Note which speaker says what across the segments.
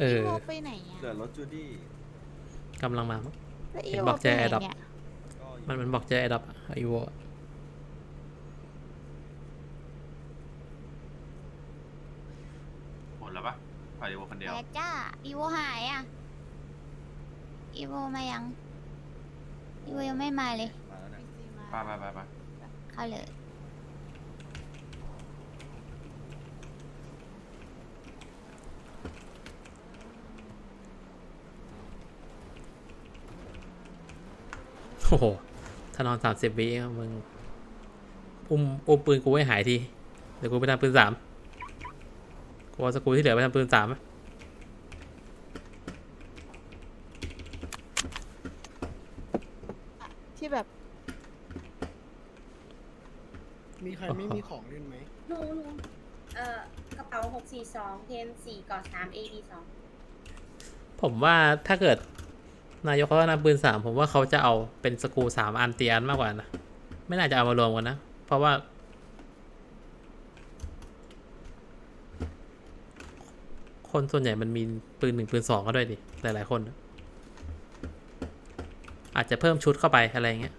Speaker 1: เออ
Speaker 2: โมไปไหน
Speaker 3: เหลื
Speaker 2: อะ
Speaker 3: อรถจูดี้
Speaker 1: กำลังมามั้ง
Speaker 2: แล้ว
Speaker 1: เห็น
Speaker 2: โม
Speaker 1: บอก
Speaker 2: ไป
Speaker 1: จะ
Speaker 2: ไหน
Speaker 1: adopt
Speaker 2: เนี่ย
Speaker 3: ก็อยู่
Speaker 1: มันมันบอกจะไอ้ดับไอโว
Speaker 4: หมดแล้วปะปล่อยดีโวคนเดียว
Speaker 2: แล้จ้าอีโวหายอะอีโวมายังอีโวยังไม่มาเลย
Speaker 3: มาแล้วเนี่ย
Speaker 4: ไปไปไปไป
Speaker 2: เข้าเลย
Speaker 1: โอ้โห ถ้านอนสามสิบวิอะมึงอุ้มอุ้มปืนกูไว้หายที เดี๋ยวกูไปทำปืนสามกูเอาสกรูที่เหลือไปทำปืนสามอะ
Speaker 2: ที่แบบ
Speaker 5: มีใครไม่มีของเล่นไหม
Speaker 6: หนูหนูเอ่อกระเป๋าหกสี่สองเทนสี่ก่อสามเอดีสอง
Speaker 1: ผมว่าถ้าเกิด นายกเขาจะนำปืนสามผมว่าเขาจะเอาเป็นสกูสามอันเตียนมากกว่านะ ไม่น่าจะเอามารวมกันนะ เพราะว่า คนส่วนใหญ่มันมีปืนหนึ่งปืนสองก็ด้วยดิ หลาย ๆ คน อาจจะเพิ่มชุดเข้าไปอะไรเงี้ย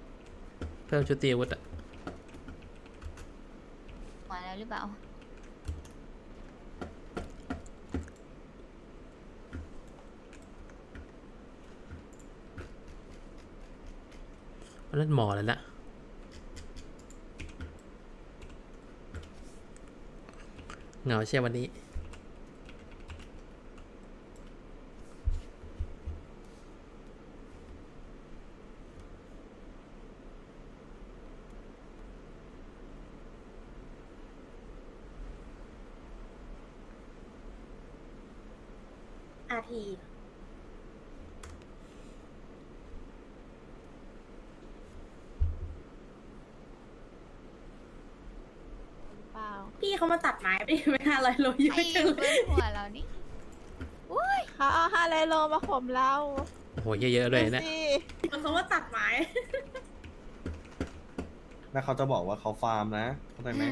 Speaker 1: เพิ่มชุดตีอาวุธอะ
Speaker 2: มาแล้วหรือเปล่า
Speaker 1: นนั่นหมอแล้วละเหงาเชียวันนี้
Speaker 6: อาที
Speaker 2: เปล่า
Speaker 6: พี่ เขามาตัดไม้ไปไม่ห้าร้อยโลเยอะ
Speaker 2: ไอ้
Speaker 6: จัง
Speaker 2: บ
Speaker 6: เลย
Speaker 2: นหัวเรานี่อุ้ยเขาเอาห้าร้อยโลมาข่มเรา
Speaker 1: โอ้โหเยอะๆเลยเนี่ย
Speaker 2: ดูสิ
Speaker 6: เขามาตัดไม้
Speaker 3: แล้วเขาจะบอกว่าเขาฟาร์มนะ เข้าใจไหม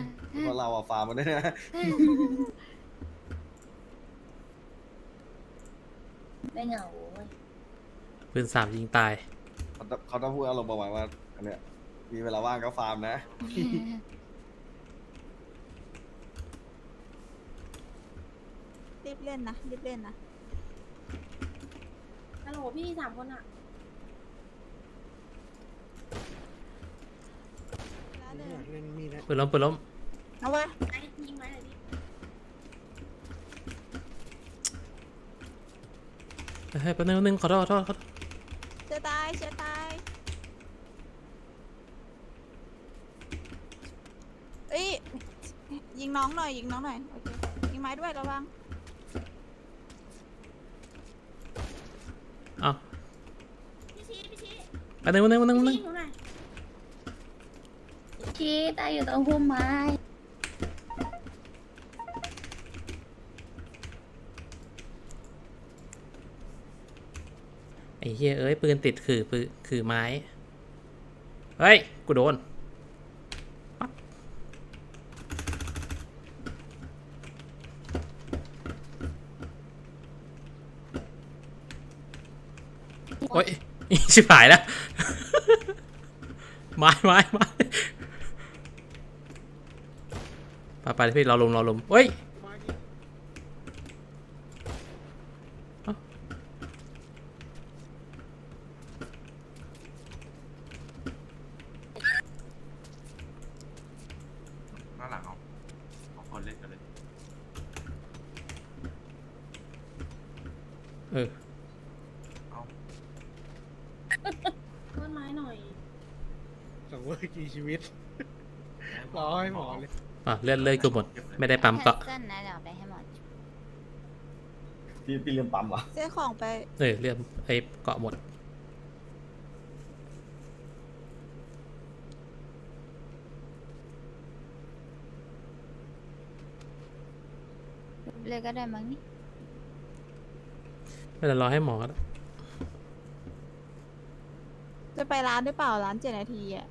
Speaker 3: ว่าเราอะฟาร์มมาด้วยนะ
Speaker 6: ไม่เหงาเว้ย
Speaker 1: ปืนสามยิงตาย
Speaker 3: เขาต้องเขาต้องพูดอารมณ์ประมาณว่าอันเนี้ยมีเวลาว่างก็ฟาร์มนะ
Speaker 2: บเล่นนะรีบเล่นนะ
Speaker 6: ฮัลโหลพี่สามคนอะ
Speaker 2: แล้ว
Speaker 5: ไม่
Speaker 2: เดิ
Speaker 5: อยานกเล่นมีดนะ
Speaker 1: ปืนล้มปืนล้ม
Speaker 2: เอาไว้
Speaker 6: ไอ้ยิงไม้หน่อยดิ
Speaker 1: เฮ้ยแป๊บนึงแป๊บนึงขอโทษขอโทษขอโทษ
Speaker 2: เจะตายเจะตายเอ้ยยิงน้องหน่อยยิงน้องหน่อยโอเคยิงไม้ด้วยระวัง
Speaker 1: เอ้า
Speaker 6: พี่ชี้พี่ ชี้
Speaker 1: แป๊บนึงแป๊บนึงแป๊บนึงแป๊บนึ
Speaker 6: พี่
Speaker 1: ง
Speaker 6: หนูหน่อย
Speaker 2: ชี้ตายอยู่ตรงพุ่มไม้
Speaker 1: ไอ้เหี้ยเอ้ยปืนติดคือปืนคือไม้ เฮ้ย กูโดนปั๊บโอ้ย ชิบหายแล้ว ไม้ไม้ไม้ไปไปพี่เราลมเราลมเฮ้ย
Speaker 5: มาดิ
Speaker 4: หน้าหลังเอาเอาคนเล่นกันเลย
Speaker 1: เออ
Speaker 4: เอา
Speaker 6: ต้นไม้หน่อย
Speaker 5: สังเวยกี่ชีวิตรอให้หมอเลย
Speaker 1: อะเลื่อนเลื่อนกูหมด ไม่ได้ปั๊มเกาะ
Speaker 2: แคนเซิลนะเดี๋ยวไปให้หมด
Speaker 3: พี่พี่เรียมปั๊มเหรอ
Speaker 2: ซื้อของไป
Speaker 1: เออเลื่อนไอ้เกาะหมด
Speaker 2: เลยก็ได้มั้งนี่
Speaker 1: ไม่เป็นไรรอให้หมอก็ได้
Speaker 2: จะไปร้านหรือเปล่าร้านเจ็ดนาทีอะ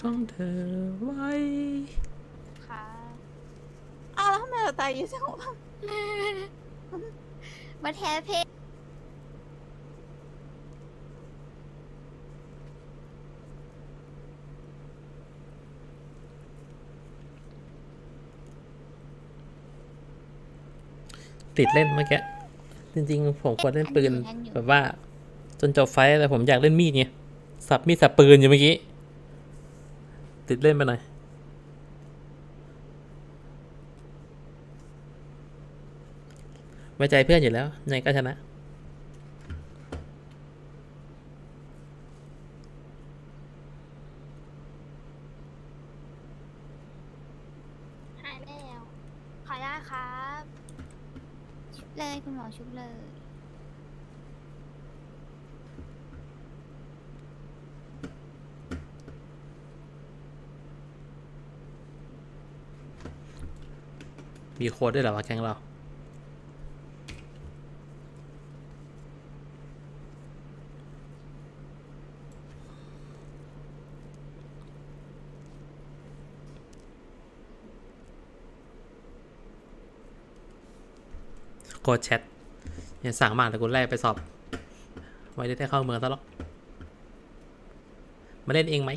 Speaker 1: ต้องเธอไว้
Speaker 2: ค่ะอ้าวแล้วทำไมตายอยู่จังหวะมาแท้เพศ
Speaker 1: ติดเล่นเมื่อกี้ จริงๆ ผมควรเล่นปืนแบบว่า จนจบไฟท์แต่ผมอยากเล่นมีดไงสับมีดสับปืนอยู่เมื่อกี้ ติดเล่นไปหน่อยไว้ใจเพื่อนอยู่แล้วยังไงก็ชนะ
Speaker 2: หายแล้ว ขออนุญาตครับ ชุบ เลยคุณหมอชุบเลย
Speaker 1: มีโค้ดด้วยเหรอวะแก๊งเรา โค้ดแชทอย่าสั่งมากแต่กูแรกไปสอบ ไว้ได้เข้าเมืองซะหรอกมาเล่นเองไหม